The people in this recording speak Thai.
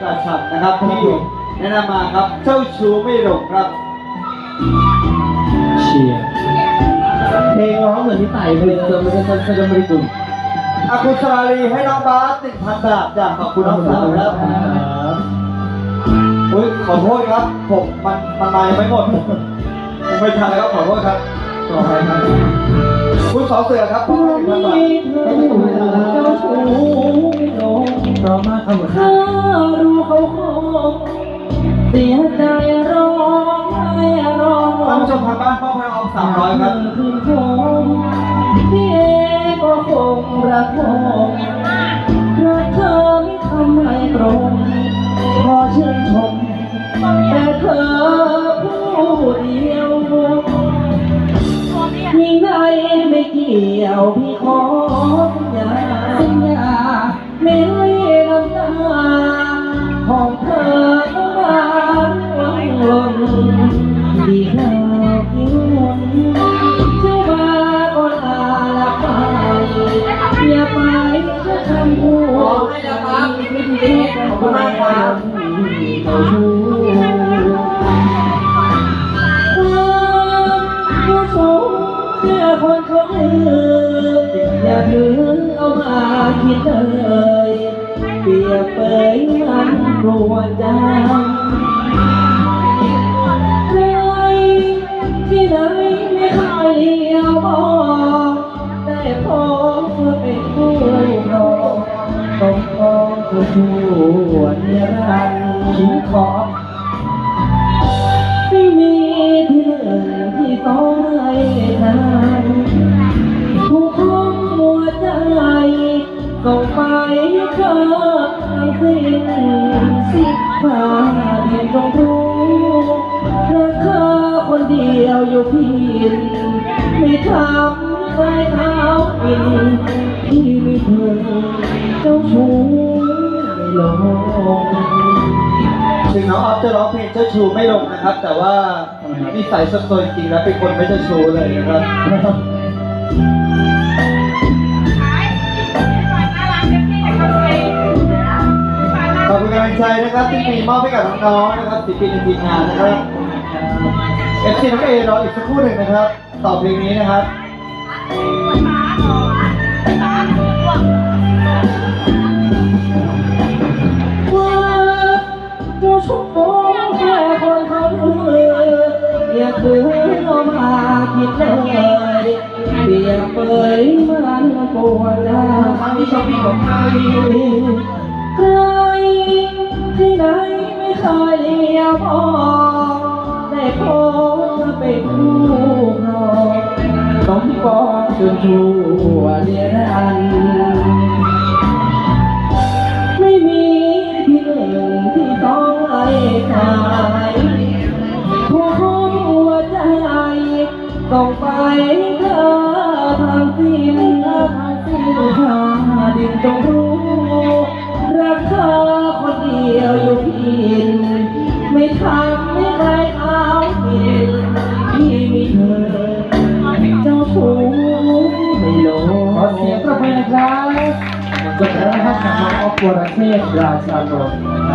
กระชับนะครับที่แนะนำมาครับเจ้าชู้ไม่หลงครับเชียร์เพลงร้องเหมือนที่ไต่ไปเลยเจอไม่ได้เจอไม่ได้กุ่มอาคุณสราลีให้น้องบาสหนึ่งพันบาทจากขอบคุณน้องสาวครับอุ้ยขอโทษครับ ผมมันมันมายังไม่หมดผมไม่ทันแล้วครับขอโทษครับต่อไปครับ คุณสอเสือครับขอบคุณหนึ่งพันบาท ร้อมมากครับผมถ้ารู้เขาคงเสียใจร้องไห้ร้องท่านผู้ชมทางบ้านพ่อพระออมสามร้อยครับคืนคงพี่เอก็คงรักคงรักเธอไม่ทำให้ตรงขอชื่นชมแต่เธอผู้เดียวยิ่งใดไม่เกี่ยวพี่ขอสัญญาสัญญาไม่ ดีเธอคิ้วหนเจ้ามาก็ลาไปอย่าไปจะทำหัวไม่ดีขอบคุณมากครับเจ้าชู้ความผู้สูงเชื่อคนเขาลืออย่าถือเอามาคิดเลยเปรียบเปยมันกลัวใค อผู้ช่วยนิรันดร์ชิงขอไม่มีที่หนึ่งที่สองให้ทานผู้คงหัวใจส่งไปเธอทั้สิ้นสิบฟ้าเดียนจงรู้รักเธอคนเดียวอยู่เพียงไม่ทำใครเขาอินที่ไม่เธอเจ้าชู้ เพลงเจ้าชู้ไม่ลงนะครับ แต่ว่านิสัยส่วนตัวจริงๆแล้วเป็นคนไม่เจ้าชู้เลยนะครับขอบคุณกำลังใจนะครับที่มีมอบให้กับน้องๆนะครับศิลปินในทีมงานนะครับเอฟซีน้องเอรออีกสักครู่หนึ่งนะครับต่อเพลงนี้นะครับว่าเซื้อลมาคิดเลยเปียกเปยเมือนปวดใจที่ชอบมีของใครใครที่ไหนไม่เคยเลี้ยวพองได้พบเป็นคู่ครองต้องปองจนถูกางสิ้นทางสิ้นทางดินจงรู้รักเธอคนเดียวอยู่พียงไม่ทำไม่ใครเอาเพียงที่มีเธอเจ้าชู้ไม่ลงขอเสียงประมือครับจบแล้วนะครับกับน้องออฟวรเทพราชานนท์